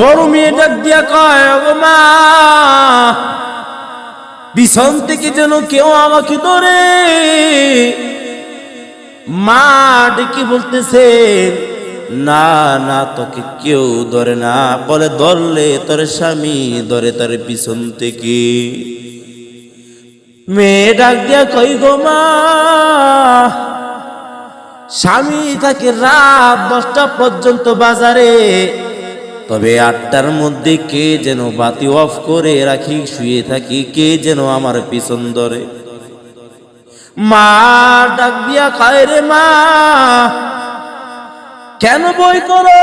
বড় মেয়ে ডাক দিয়া কয়, "ওগো মা, পিছন থেকে যেন কেউ আমাকে ধরে। মা ডেকে বলতেছে, না না, তোকে কেউ ধরে না। বলে, ধরলে তোর স্বামী, ধরে তোর পিছন থেকে। মেয়ে ডাক দিয়া কই গো মা, স্বামী তাকে রাত দশটা পর্যন্ত বাজারে। তবে আটটার মধ্যে কে যেন বাতি অফ করে রাখি, শুয়ে থাকি, কে যেন আমার পিছন ধরে। মা, ডাক দিয়া খায় রে মা, কেন বই করো?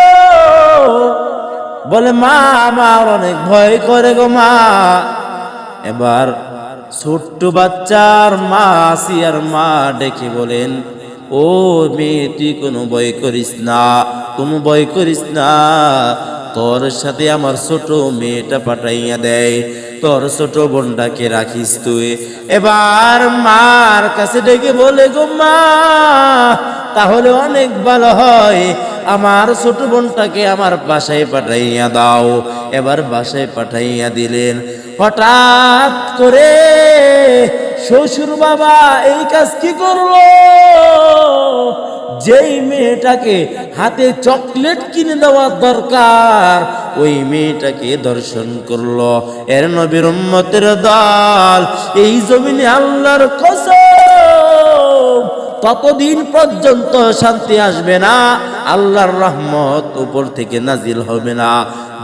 বলে, মা, আমার অনেক ভয় করে গো মা। এবার ছোট্ট বাচ্চার মা আসিয়ার মা ডেকে বলেন, ও মেয়ে, তুই কোনো ভয় করিস না, কোনো ভয় করিস না তোর সাথে আমার ছোট মেয়েটা পাঠাইয়া দেয়। তোর ছোট বোনটাকে রাখিস তুই। এবার মার কাছে ডেকে বলে, গো মা, তাহলে অনেক ভালো হয়। আমার ছোট বোনটাকে আমার বাসায় পাঠাইয়া দাও। এবার বাসায় পাঠাইয়া দিলেন। হঠাৎ করে শ্বশুর বাবা এই কাজ কি করল? যেই মেয়েটাকে হাতে চকলেট কিনে দেওয়া দরকার। ওই মেয়েটাকে দর্শন করল। এর নবীর উম্মতের দল। এই জমিনে আল্লাহর কসম। ততদিন পর্যন্ত শান্তি আসবে না। আল্লাহর রহমত উপর থেকে নাজিল হবে না।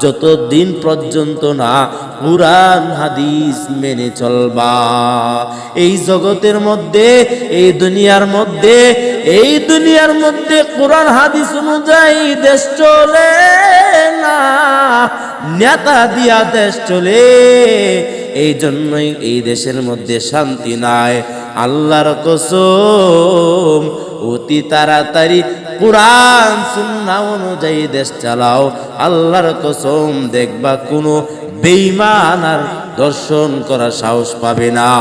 যতদিন পর্যন্ত না কুরআন, হাদিস মেনে চলবা। এই জগতের মধ্যে, এই দুনিয়ার মধ্যে, এই দুনিয়ার মধ্যে কোরআন, হাদিস অনুযায়ী দেশ চলে না, নেতা দিয়া দেশ চলে। এই জন্যই এই দেশের মধ্যে শান্তি নাই। আল্লাহর কসম, অতি তাড়াতাড়ি কোরআন সুন্না অনুযায়ী দেশ চালাও। আল্লাহর কসম, দেখবা কোনো বেইমান আর দর্শন করা সাহস পাবে না।